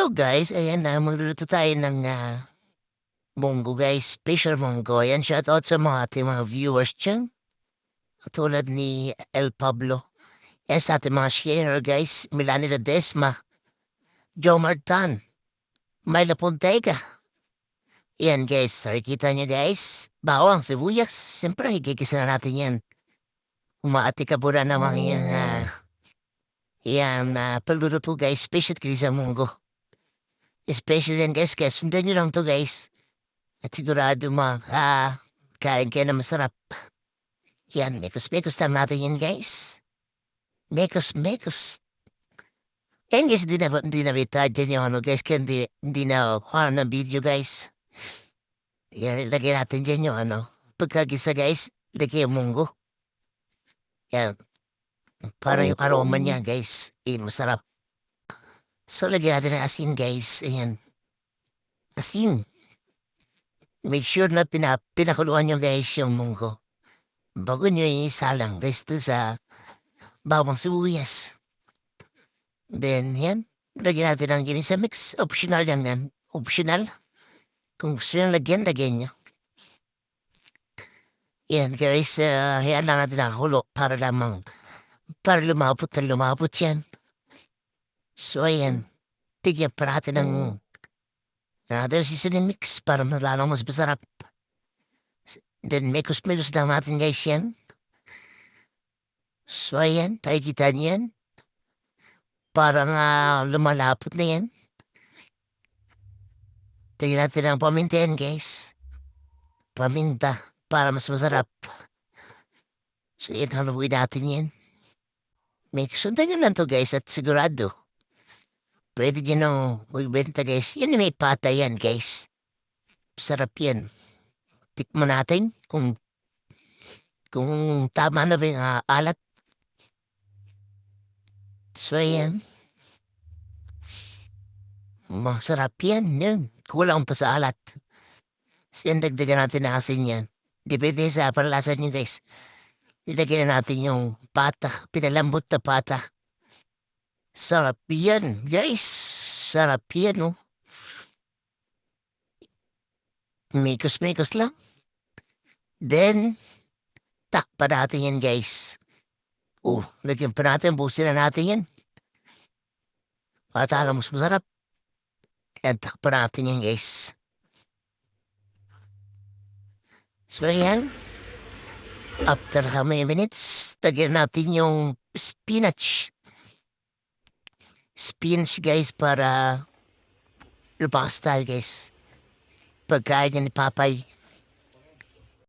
Hello guys, ayan na, magluluto tayo ng ah, munggo guys, special munggo. Ayan, shoutout sa mga ating mga viewers dyan. Katulad ni El Pablo. Yan sa ating mga sharer guys, Milani Ledesma, Joe Martan, Myla Pontega. Yan guys, nakikita niyo guys, bawang, sibuyas, siyempre higigisa na natin yan. Umaati ka pura naman yan. ah, yan, na pagluluto guys, special kili sa munggo. Special yan guys, kaya sundan nyo lang to guys. At sigurado ma, ah, kain kayo na masarap. Yan, mekos-mekos time natin yan guys. Mekos-mekos. Yan guys, hindi na, hindi na retard yan yung ano guys, kaya hindi, hindi na kuha ng video guys. Yan, ilagay natin dyan yung ano. Pagkagisa guys, lagay yung munggo. Yan. Para yung aroma niya guys, eh, masarap. So, lagyan natin ng asin, guys. Ayan. Asin. Make sure na pina, pinakuluan nyo, guys, yung munggo. Bago nyo isalang, guys, to sa bawang sibuyas. Then, yan. Lagyan natin ang ginisa mix. Optional yan yan. Optional. Kung gusto nyo lagyan, lagyan nyo. Yan, guys. Uh, yan lang natin ang hulo para lamang para lumapot na lumapot yan. So, ayan. Tigyan pa natin ng another seasoning mix para malalong mas masarap. Then, mekos-mekos lang natin guys yan. So, ayan. Tayo kita niyan. Parang uh, lumalapot na yan. Tignan natin ang paminta yan guys. Paminta. Para mas masarap. So, yan. Haluin natin yan. Make sundan nyo lang to guys at sigurado. Pwede nyo nang magbenta guys. Yan may pata yan guys. Sarap yan. Tikman natin kung kung tama na ba ah, alat. So yan. Masarap yan. yan. Kulang pa sa alat. Yan dagdagan natin na asin yan. Depende sa panlasa nyo guys. Ilagay na natin yung pata, pinalambot na pata. Sarap yan, guys. Sarap yan, oh. Mikos-mikos lang. Then, takpa natin yan, guys. Oh, lagyan pa natin, busin na natin yan. Para mas masarap. Yan, takpa natin yan, guys. So, yan. After how many minutes, lagyan natin yung spinach. Spinach, guys, para lumakas tayo, guys. Pagkain niya ni Papay.